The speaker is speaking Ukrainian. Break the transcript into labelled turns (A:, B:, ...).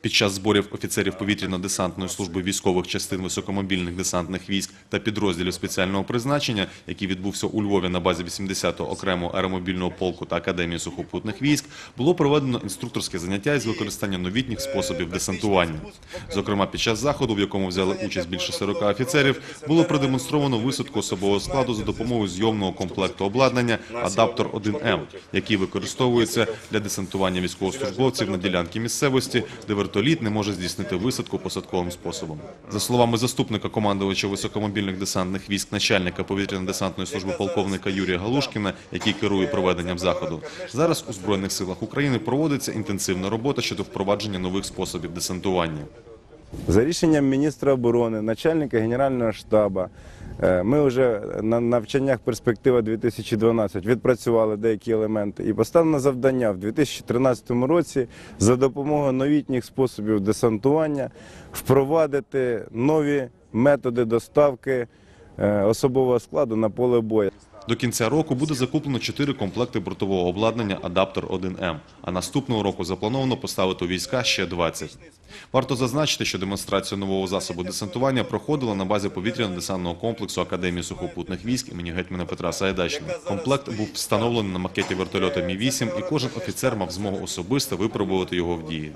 A: Під час зборів офіцерів повітряно-десантної служби військових частин високомобільних десантних військ та підрозділів спеціального призначення, який відбувся у Львові на базі 80-го окремого аеромобільного полку та академії сухопутних військ, було проведено інструкторське заняття із використання новітніх способів десантування. Зокрема, під час заходу, в якому взяли участь більше 40 офіцерів, було продемонстровано висадку особового складу за допомогою зйомного комплекту обладнання «Адаптор 1М», який використовується для десантування військовослужбовців на ділянки місцевості, де вертоліт не може здійснити висадку посадковим способом. За словами заступника командувача високомобільних десантних військ, начальника повітряно-десантної служби полковника Юрія Галушкіна, який керує проведенням заходу, зараз у збройних силах України проводиться інтенсивна робота щодо впровадження нових способів десантування.
B: За рішенням міністра оборони, начальника Генерального штабу, е, ми вже на навчаннях перспектива 2012 відпрацювали деякі елементи і поставлено завдання в 2013 році за допомогою новітніх способів десантування впровадити нові методи доставки е, особового складу на поле бою.
A: До кінця року буде закуплено 4 комплекти бортового обладнання «Адаптер 1М», а наступного року заплановано поставити у війська ще 20. Варто зазначити, що демонстрація нового засобу десантування проходила на базі повітряно-десантного комплексу Академії сухопутних військ імені гетьмана Петра Саєдачного. Комплект був встановлений на макеті вертольота Мі-8, і кожен офіцер мав змогу особисто випробувати його в дії.